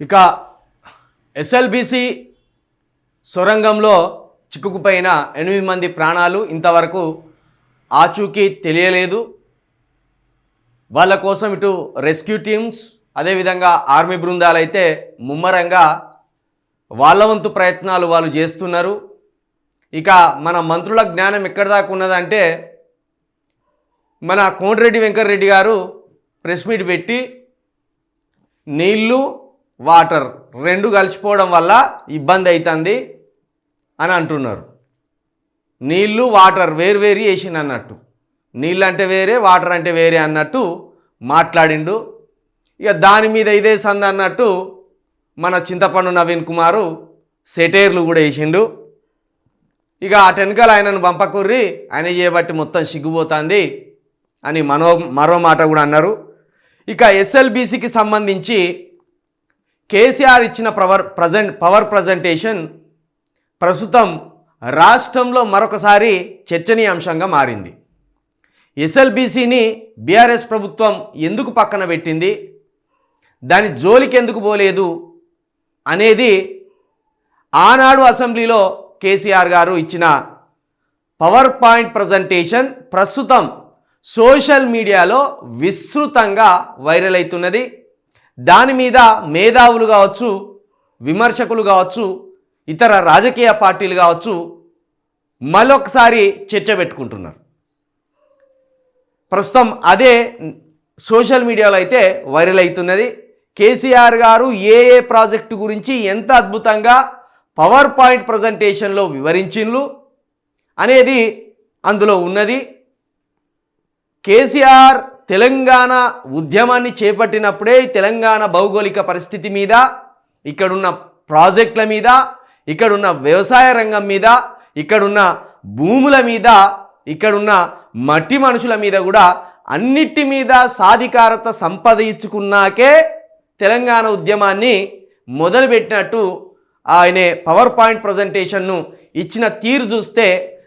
ఇక ఎస్ఎల్బిసి సొరంగంలో చిక్కుకుపోయిన ఎనిమిది మంది ప్రాణాలు ఇంతవరకు ఆచూకీ తెలియలేదు. వాళ్ళ కోసం ఇటు రెస్క్యూ టీమ్స్ అదేవిధంగా ఆర్మీ బృందాలు అయితే ముమ్మరంగా వాళ్ళ వంతు ప్రయత్నాలు వాళ్ళు చేస్తున్నారు. ఇక మన మంత్రుల జ్ఞానం ఎక్కడి దాకా ఉన్నదంటే మన కోమటిరెడ్డి వెంకటరెడ్డి గారు ప్రెస్ మీట్ పెట్టి నీళ్ళు వాటర్ రెండు కలిసిపోవడం వల్ల ఇబ్బంది అవుతుంది అని అంటున్నారు. నీళ్ళు వాటర్ వేరు వేరు వేసిండు అన్నట్టు. నీళ్ళు అంటే వేరే వాటర్ అంటే వేరే అన్నట్టు మాట్లాడిండు. ఇక దాని మీద ఇదే సంద అన్నట్టు మన చింతపండు నవీన్ కుమారు సెటైర్లు కూడా వేసిండు. ఇక ఆ టెనకాల ఆయనను పంపకుర్రి ఆయన చేయబట్టి మొత్తం సిగ్గుపోతుంది అని మనో మరో మాట కూడా అన్నారు. ఇక ఎస్ఎల్బీసీకి సంబంధించి కేసీఆర్ ఇచ్చిన పవర్ ప్రజెంట్ పవర్ ప్రజెంటేషన్ ప్రస్తుతం రాష్ట్రంలో మరొకసారి చర్చనీయాంశంగా మారింది. ఎస్ఎల్బీసీని బీఆర్ఎస్ ప్రభుత్వం ఎందుకు పక్కన పెట్టింది? దాని జోలికెందుకు పోలేదు? అనేది ఆనాడు అసెంబ్లీలో కేసీఆర్ గారు ఇచ్చిన పవర్ పాయింట్ ప్రజెంటేషన్ ప్రస్తుతం సోషల్ మీడియాలో విస్తృతంగా వైరల్ అవుతున్నది. దాని మీద మేధావులు కావచ్చు విమర్శకులు కావచ్చు ఇతర రాజకీయ పార్టీలు కావచ్చు మరొకసారి చర్చ పెట్టుకుంటున్నారు. ప్రస్తుతం అదే సోషల్ మీడియాలో అయితే వైరల్ అవుతున్నది. కేసీఆర్ గారు ఏ ఏ ప్రాజెక్టు గురించి ఎంత అద్భుతంగా పవర్ పాయింట్ ప్రజెంటేషన్లో వివరించిండ్లు అనేది అందులో ఉన్నది. కేసీఆర్ తెలంగాణ ఉద్యమాన్ని చేపట్టినప్పుడే తెలంగాణ భౌగోళిక పరిస్థితి మీద ఇక్కడున్న ప్రాజెక్టుల మీద ఇక్కడున్న వ్యవసాయ రంగం మీద ఇక్కడున్న భూముల మీద ఇక్కడున్న మట్టి మనుషుల మీద కూడా అన్నిటి మీద సాధికారత సంపాదించుకున్నాకే తెలంగాణ ఉద్యమాన్ని మొదలుపెట్టినట్టు ఆయనే పవర్ పాయింట్ ప్రజెంటేషన్ను ఇచ్చిన తీరు చూస్తే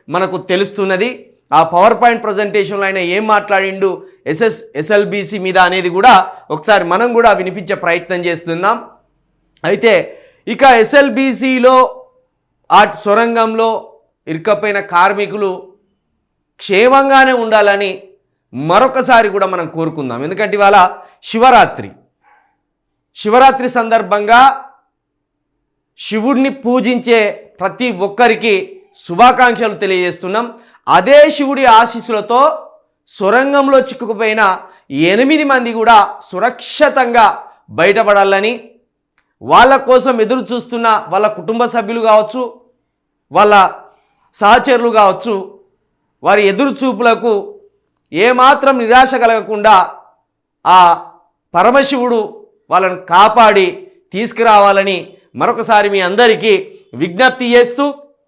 మనకు తెలుస్తున్నది. ఆ పవర్ పాయింట్ ప్రజెంటేషన్లో ఆయన ఏం మాట్లాడిండు? ఎస్ఎస్ ఎస్ఎల్బిసి మీద అనేది కూడా ఒకసారి మనం కూడా వినిపించే ప్రయత్నం చేస్తున్నాం. అయితే ఇక ఎస్ఎల్బిసిలో ఆ సొరంగంలో ఇరుక్కపోయిన కార్మికులు క్షేమంగానే ఉండాలని మరొకసారి కూడా మనం కోరుకుందాం. ఎందుకంటే ఇవాళ శివరాత్రి. శివరాత్రి సందర్భంగా శివుడిని పూజించే ప్రతి ఒక్కరికి శుభాకాంక్షలు తెలియజేస్తున్నాం. అదే శివుడి ఆశీస్సులతో సొరంగంలో చిక్కుకుపోయిన ఎనిమిది మంది కూడా సురక్షితంగా బయటపడాలని వాళ్ళ కోసం ఎదురు చూస్తున్న వాళ్ళ కుటుంబ సభ్యులు కావచ్చు వాళ్ళ సహచరులు కావచ్చు వారి ఎదురు చూపులకు ఏమాత్రం నిరాశ కలగకుండా ఆ పరమశివుడు వాళ్ళను కాపాడి తీసుకురావాలని మరొకసారి మీ అందరికీ విజ్ఞప్తి చేస్తూ